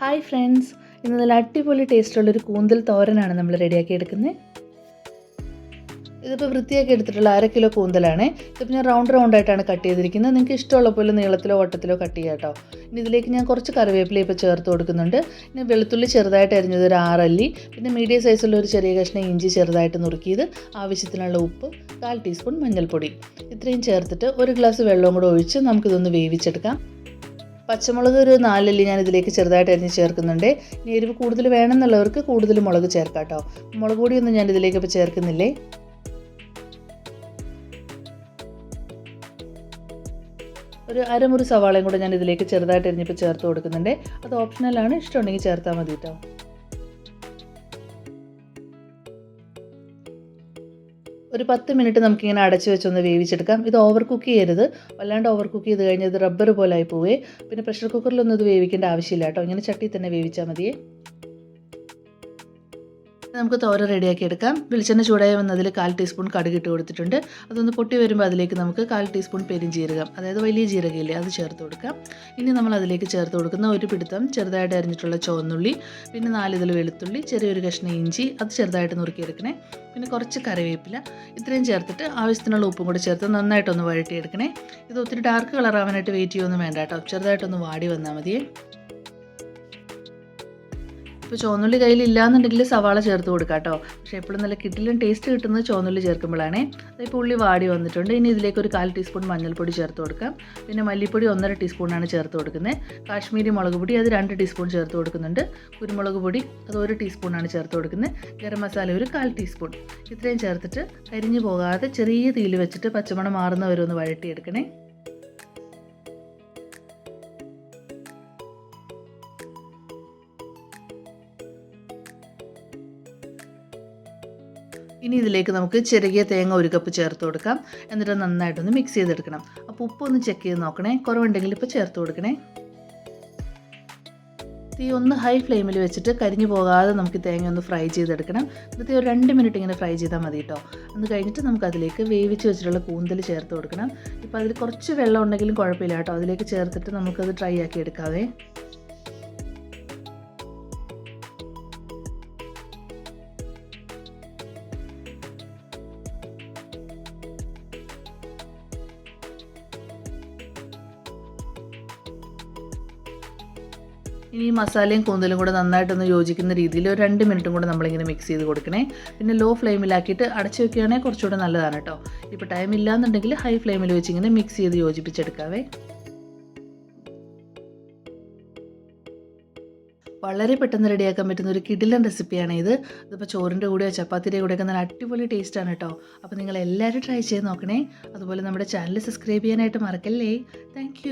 Hi friends. ഇന്ന് നല്ല അടിപൊളി ടേസ്റ്റുള്ളൊരു കൂന്തൽ തോരനാണ് നമ്മൾ റെഡിയാക്കി എടുക്കുന്നത്. ഇതിപ്പോൾ വൃത്തിയാക്കി എടുത്തിട്ടുള്ള അര കിലോ കൂന്തലാണ്. ഇതിപ്പോൾ ഞാൻ റൗണ്ട് റൗണ്ട് ആയിട്ടാണ് കട്ട് ചെയ്തിരിക്കുന്നത്. നിങ്ങൾക്ക് ഇഷ്ടമുള്ള പോലെ നീളത്തിലോ വട്ടത്തിലോ കട്ട് ചെയ്യാം കേട്ടോ. ഇനി ഇതിലേക്ക് ഞാൻ കുറച്ച് കറിവേപ്പില ഇപ്പോൾ ചേർത്ത് കൊടുക്കുന്നുണ്ട്. പിന്നെ വെളുത്തുള്ളി ചെറുതായിട്ട് അരിഞ്ഞത് ഒരു ആറല്ലി പിന്നെ മീഡിയം സൈസുള്ള ഒരു ചെറിയ കഷ്ണം ഇഞ്ചി ചെറുതായിട്ട് നുറുക്കിയത് ആവശ്യത്തിനുള്ള ഉപ്പ് കാൽ ടീസ്പൂൺ മഞ്ഞൾപ്പൊടി. ഇത്രയും ചേർത്തിട്ട് ഒരു ഗ്ലാസ് വെള്ളവും കൂടെ ഒഴിച്ച് നമുക്കിതൊന്ന് വേവിച്ചെടുക്കാം. പച്ചമുളക് ഒരു നാലല്ലി ഞാൻ ഇതിലേക്ക് ചെറുതായിട്ട് അരിഞ്ഞ് ചേർക്കുന്നുണ്ട്. ഇനി എരിവ് കൂടുതൽ വേണമെന്നുള്ളവർക്ക് കൂടുതൽ മുളക് ചേർക്കാം കേട്ടോ. മുളക് പൊടിയൊന്നും ഞാൻ ഇതിലേക്ക് ഇപ്പോൾ ചേർക്കുന്നില്ലേ? ഒരു അരമുറി സവാളയും കൂടെ ഞാൻ ഇതിലേക്ക് ചെറുതായിട്ട് എരിഞ്ഞിപ്പോൾ ചേർത്ത് കൊടുക്കുന്നുണ്ട്. അത് ഓപ്ഷണലാണ്. ഇഷ്ടമുണ്ടെങ്കിൽ ചേർത്താൽ മതി കേട്ടോ. ഒരു പത്ത് മിനിറ്റ് നമുക്കിങ്ങനെ അടച്ച് വെച്ചൊന്ന് വേവിച്ചെടുക്കാം. ഇത് ഓവർ കുക്ക് ചെയ്യരുത്. വല്ലാണ്ട് ഓവർ കുക്ക് ചെയ്ത് കഴിഞ്ഞാൽ ഇത് റബ്ബർ പോലെ ആയി പോവേ. പിന്നെ പ്രഷർ കുക്കറിലൊന്നും ഇത് വേവിക്കേണ്ട ആവശ്യമില്ല കേട്ടോ. ഇങ്ങനെ ചട്ടി തന്നെ വേവിച്ചാൽ മതിയേ. നമുക്ക് തോര റെഡിയാക്കി എടുക്കാം. വെളിച്ചെണ്ണ ചൂടായി വന്നതിൽ കാൽ ടീസ്പൂൺ കടുക് ഇട്ട് കൊടുത്തിട്ടുണ്ട്. അതൊന്ന് പൊട്ടി വരുമ്പോൾ അതിലേക്ക് നമുക്ക് കാൽ ടീസ്പൂൺ പെരിഞ്ജീരകം അതായത് വലിയ ജീരകയില്ലേ അത് ചേർത്ത് കൊടുക്കാം. ഇനി നമ്മൾ അതിലേക്ക് ചേർത്ത് കൊടുക്കുന്ന ഒരു പിടുത്തം ചെറുതായിട്ട് അരിഞ്ഞിട്ടുള്ള ചുവന്നുള്ളി പിന്നെ നാലിതൾ വെളുത്തുള്ളി ചെറിയൊരു കഷ്ണം ഇഞ്ചി അത് ചെറുതായിട്ട് നുറുക്കിയെടുക്കണേ. പിന്നെ കുറച്ച് കറിവേപ്പില ഇത്രയും ചേർത്തിട്ട് ആവശ്യത്തിനുള്ള ഉപ്പും കൂടി ചേർത്ത് നന്നായിട്ടൊന്ന് വഴട്ടിയെടുക്കണേ ഇത് ഒത്തിരി ഡാർക്ക് കളറാവാനായിട്ട് വെയിറ്റ് ചെയ്യുമൊന്നും വേണ്ട കേട്ടോ. ചെറുതായിട്ടൊന്ന് വാടി വന്നാൽ മതിയേ. ഇപ്പോൾ ചുവന്നുള്ളി കയ്യിൽ ഇല്ലാന്നുണ്ടെങ്കിൽ സവാള ചേർത്ത് കൊടുക്കാം കേട്ടോ. പക്ഷേ എപ്പോഴും നല്ല കിട്ടിലും ടേസ്റ്റ് കിട്ടുന്നത് ചുവന്നുള്ളി ചേർക്കുമ്പോഴാണ്. അതിപ്പോൾ ഉള്ളി വാടി വന്നിട്ടുണ്ട്. ഇനി ഇതിലേക്ക് ഒരു കാൽ ടീസ്പൂൺ മഞ്ഞൾപ്പൊടി ചേർത്ത് കൊടുക്കാം. പിന്നെ മല്ലിപ്പൊടി ഒന്നര ടീസ്പൂണാണ് ചേർത്ത് കൊടുക്കുന്നത്. കാശ്മീരി മുളക് പൊടി അത് രണ്ട് ടീസ്പൂൺ ചേർത്ത് കൊടുക്കുന്നുണ്ട്. കുരുമുളക് പൊടി അത് ഒരു ടീസ്പൂണാണ് ചേർത്ത് കൊടുക്കുന്നത്. ഗരം മസാല ഒരു കാൽ ടീസ്പൂൺ ഇത്രയും ചേർത്തിട്ട് കരിഞ്ഞു പോകാതെ ചെറിയ തീയിൽ വെച്ചിട്ട് പച്ചമണം മാറുന്നവരൊന്ന് വഴട്ടിയെടുക്കണേ ഇനി ഇതിലേക്ക് നമുക്ക് ചെറിയ തേങ്ങ ഒരു കപ്പ് ചേർത്ത് കൊടുക്കാം. എന്നിട്ട് നന്നായിട്ടൊന്ന് മിക്സ് ചെയ്തെടുക്കണം. അപ്പോൾ ഉപ്പൊന്ന് ചെക്ക് ചെയ്ത് നോക്കണേ. കുറവുണ്ടെങ്കിൽ ഇപ്പോൾ ചേർത്ത് കൊടുക്കണേ. തീ ഒന്ന് ഹൈ ഫ്ലെയിമിൽ വെച്ചിട്ട് കരിഞ്ഞു പോകാതെ നമുക്ക് തേങ്ങ ഒന്ന് ഫ്രൈ ചെയ്തെടുക്കണം. എന്നിട്ട് ഒരു രണ്ട് മിനിറ്റ് ഇങ്ങനെ ഫ്രൈ ചെയ്താൽ മതി കേട്ടോ അന്ന് കഴിഞ്ഞിട്ട് നമുക്ക് അതിലേക്ക് വേവിച്ച് വെച്ചിട്ടുള്ള കൂന്തൽ ചേർത്ത് കൊടുക്കണം. ഇപ്പോൾ അതിൽ കുറച്ച് വെള്ളം ഉണ്ടെങ്കിലും കുഴപ്പമില്ല കേട്ടോ അതിലേക്ക് ചേർത്തിട്ട് നമുക്കത് ഡ്രൈ ആക്കി എടുക്കാവേ. ഇനി ഈ മസാലയും കൂന്തലും കൂടെ നന്നായിട്ടൊന്ന് യോജിക്കുന്ന രീതിയിൽ ഒരു രണ്ട് മിനിറ്റും കൂടെ നമ്മളിങ്ങനെ മിക്സ് ചെയ്ത് കൊടുക്കണേ. പിന്നെ ലോ ഫ്ലെയിമിലാക്കിയിട്ട് അടച്ചു വെക്കുകയാണെങ്കിൽ കുറച്ചുകൂടെ നല്ലതാണ് കേട്ടോ. ഇപ്പോൾ ടൈം ഇല്ലാന്നുണ്ടെങ്കിൽ ഹൈ ഫ്ലെയിമിൽ വെച്ച് ഇങ്ങനെ മിക്സ് ചെയ്ത് യോജിപ്പിച്ചെടുക്കാവേ. വളരെ പെട്ടെന്ന് റെഡിയാക്കാൻ പറ്റുന്ന ഒരു കിടിലൻ റെസിപ്പിയാണ് ഇത്. ഇതിപ്പോൾ ചോറിന്റെ കൂടെയോ ചപ്പാത്തിയുടെ കൂടെയൊക്കെ നല്ല അടിപൊളി ടേസ്റ്റാണ് കേട്ടോ. അപ്പോൾ നിങ്ങൾ എല്ലാവരും ട്രൈ ചെയ്ത് നോക്കണേ. അതുപോലെ നമ്മുടെ ചാനൽ സബ്സ്ക്രൈബ് ചെയ്യാനായിട്ട് മറക്കല്ലേ. താങ്ക്